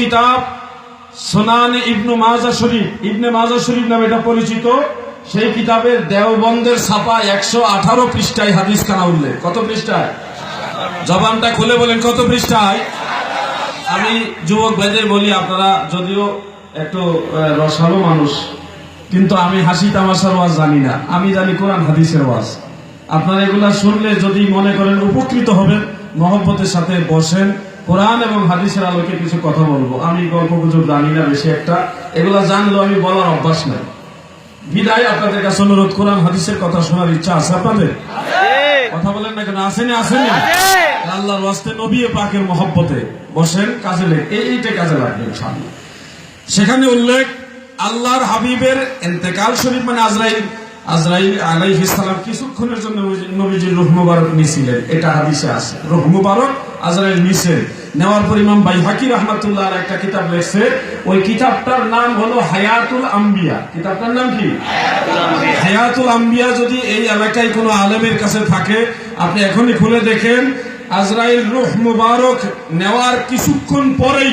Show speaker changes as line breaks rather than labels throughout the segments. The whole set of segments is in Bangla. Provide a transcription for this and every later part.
কিতাব সোনান ইবনু মাজা শরীফ। ইবনে মাজা শরীফ নামে এটা পরিচিত। সেই কিতাবের দেওবন্দের ছাপা একশো আঠারো পৃষ্ঠায় হাদিস খানা উল্লেখ। কত পৃষ্ঠায়? জবানটা খুলে বলেন, কত পৃষ্ঠায়? আমি যুবক ভাইদের বলি, আপনারা যদিও একটু রসালো মানুষ, কিন্তু আমি হাসি তামাশার ওয়াজ জানি না। আমি জানি কোরআন হাদিসের ওয়াজ। আপনারা এগুলা শুনলে যদি মনে করেন উপকৃত হবেন, মহব্বতের সাথে বসেন কোরআন এবং হাদিসের আলোকে কিছু কথা বলব। আমি গল্প গুজব জানি না বেশি একটা। এগুলা জানলেও আমি বলার অভ্যাস নাই। বিদায় আপনাদের কাছে অনুরোধ কোরআন হাদিসের কথা শোনার ইচ্ছা আছে আপনাদের? কথা বলেন না কেন? আসেনি আসেনি আল্লাহর ওয়াস্তে নবী পাকের মহব্বতে বসেন কাজে লেগ এইটা কাজে লাগবে ইনশাআল্লাহ। সেখানে উল্লেখ আল্লাহর হাবিবের এন্তেকাল শরীফ মানে আজরাইল আজরাইল আলাইহিস সালাম কিছুক্ষণের জন্য নবীজির রুহ মুবারক নিছিলেন এটা হাদিসে আছে। রুহ মুবারক আজরাইল নিছেন নেওয়ার পর ইমাম বাইহাকি রহমাতুল্লাহ আলাইহি একটা কিতাব লেখছে। ওই কিতাবটার নাম হলো হায়াতুল আম্বিয়া। কিতাবটার নাম কি? হায়াতুল আম্বিয়া যদি এই এলাকায় কোনো আলেমের কাছে থাকে আপনি এখনই খুলে দেখেন আজরাইল রুহ মুবারক নেওয়ার কিছুক্ষণ পরেই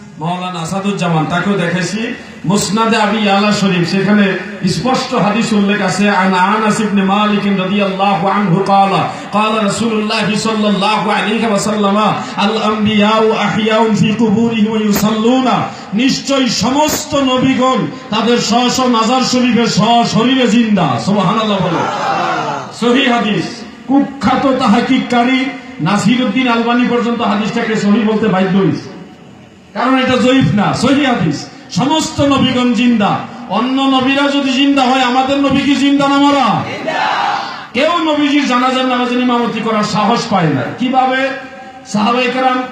আসাদুজ্জামান, তাকেও দেখেছি মুসনাদে আবি শরীফ, সেখানে স্পষ্ট হাদিস উল্লেখ আছে, আন আনাস ইবনে মালিক আনহু নিশ্চয় সমস্ত নবীগণ তাদের স্ব স্ব মাজার শরীফে স্ব শরীরে জিন্দা সুবহানাল্লাহ বলো। সহি হাদিস। কুখ্যাত তাহাকিককারী নাসিরউদ্দিন আলবানি পর্যন্ত হাদিসটাকে সহি বলতে বাধ্য হয়েছে কারণ এটা জয়ীফ না, সহি হাদিস। সমস্ত নবীগণ জিন্দা। অন্য নবীরা যদি জিন্দা হয়, আমাদের নবী কি জিন্দা না মারা? কেউ নবীজির জানাজার নামাজের ইমামতি করার সাহস পায় না। কীভাবে? সাহাবাই কারাম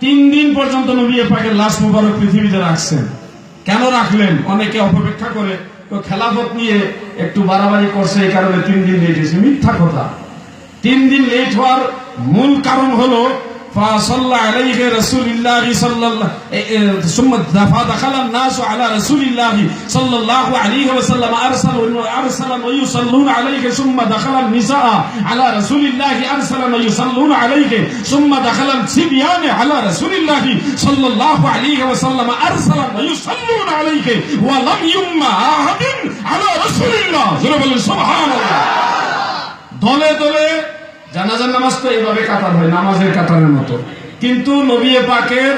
তিন দিন পর্যন্ত নবী পাকের লাশ মুবারক পৃথিবীতে রাখছেন। কেন রাখলেন? অনেকে অপেক্ষা করে, তো খেলাফত নিয়ে একটু বাড়াবাড়ি করছে, এই কারণে তিন দিন লেট হয়েছে। মিথ্যা কথা। তিন দিন লেট হওয়ার মূল কারণ হলো فصلى عليه رسول الله صلى الله ثم دخل الناس على رسول الله صلى الله عليه وسلم ارسل ارسل ويصلون عليه ثم دخل النساء على رسول الله ارسل ويصلون عليه ثم دخل الصبيان على رسول الله صلى الله عليه وسلم ارسل ويصلون عليه ولم يم احد على رسول الله سبحان الله দলে দলে জানাজার নামাজ তো এইভাবে কাতার হয়, নামাজের কাতারের মতো। কিন্তু নবী পাকের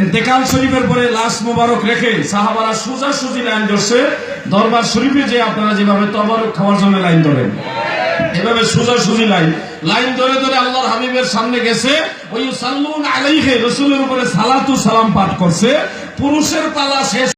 ইন্তেকাল শরীফের পরে লাশ মোবারক রেখে সাহাবারা সোজা সুজি লাইন ধরছে, দরবার শরীফে যে আপনারা যেভাবে তবারক খাওয়ার জন্য লাইন ধরেন। এভাবে সোজা সুজি লাইন লাইন ধরে ধরে আল্লাহর হাবিবের সামনে গেছে ওই সাল্লুন আলাইহে, রসুলের উপরে সালাতু সালাম পাঠ করছে, পুরুষের পালা শেষ